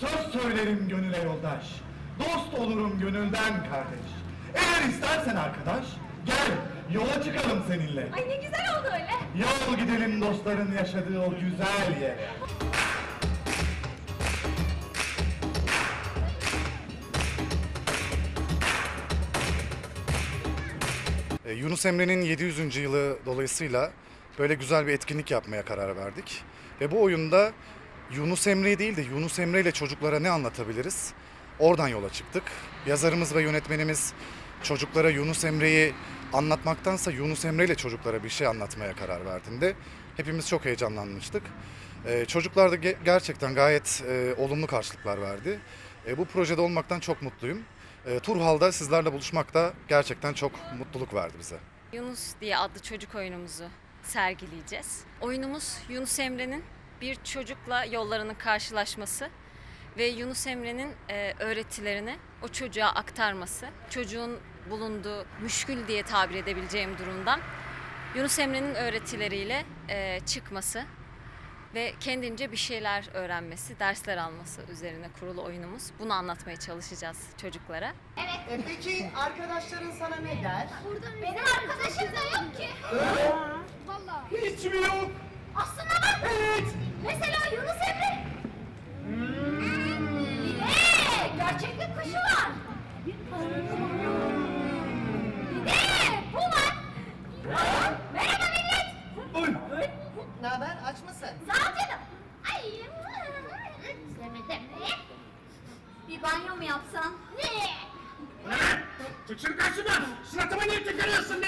Söz söylerim gönüle yoldaş. Dost olurum gönülden kardeş. Eğer istersen arkadaş, gel yola çıkalım seninle. Ay ne güzel oldu öyle. Yol gidelim dostların yaşadığı o güzel yere. Yunus Emre'nin 700. yılı dolayısıyla böyle güzel bir etkinlik yapmaya karar verdik. Ve bu oyunda Yunus Emre'yi değil de Yunus Emre ile çocuklara ne anlatabiliriz? Oradan yola çıktık. Yazarımız ve yönetmenimiz çocuklara Yunus Emre'yi anlatmaktansa Yunus Emre ile çocuklara bir şey anlatmaya karar verdiğinde hepimiz çok heyecanlanmıştık. E, çocuklar da ge- gerçekten gayet e, olumlu karşılıklar verdi. E, bu projede olmaktan çok mutluyum. E, Turhal'da sizlerle buluşmak da gerçekten çok mutluluk verdi bize. Yunus diye adlı çocuk oyunumuzu sergileyeceğiz. Oyunumuz Yunus Emre'nin bir çocukla yollarının karşılaşması ve Yunus Emre'nin e, öğretilerini o çocuğa aktarması. Çocuğun bulunduğu müşkül diye tabir edebileceğim durumdan Yunus Emre'nin öğretileriyle e, çıkması ve kendince bir şeyler öğrenmesi, dersler alması üzerine kurulu oyunumuz. Bunu anlatmaya çalışacağız çocuklara. E peki arkadaşların sana ne der? Benim arkadaşım da yok ki. Vallahi. Hiç mi yok? Mesela Yunus Emre. Bir de gerçeklik kuşu var. Bir de bu var. Merhaba millet. Oy. Ne haber aç mısın? Sağ ol canım. Ay. Sevmedim. Bir banyo mu yapsam? Ne? Çık şunu karşıma! Suratıma niye tükürüyorsun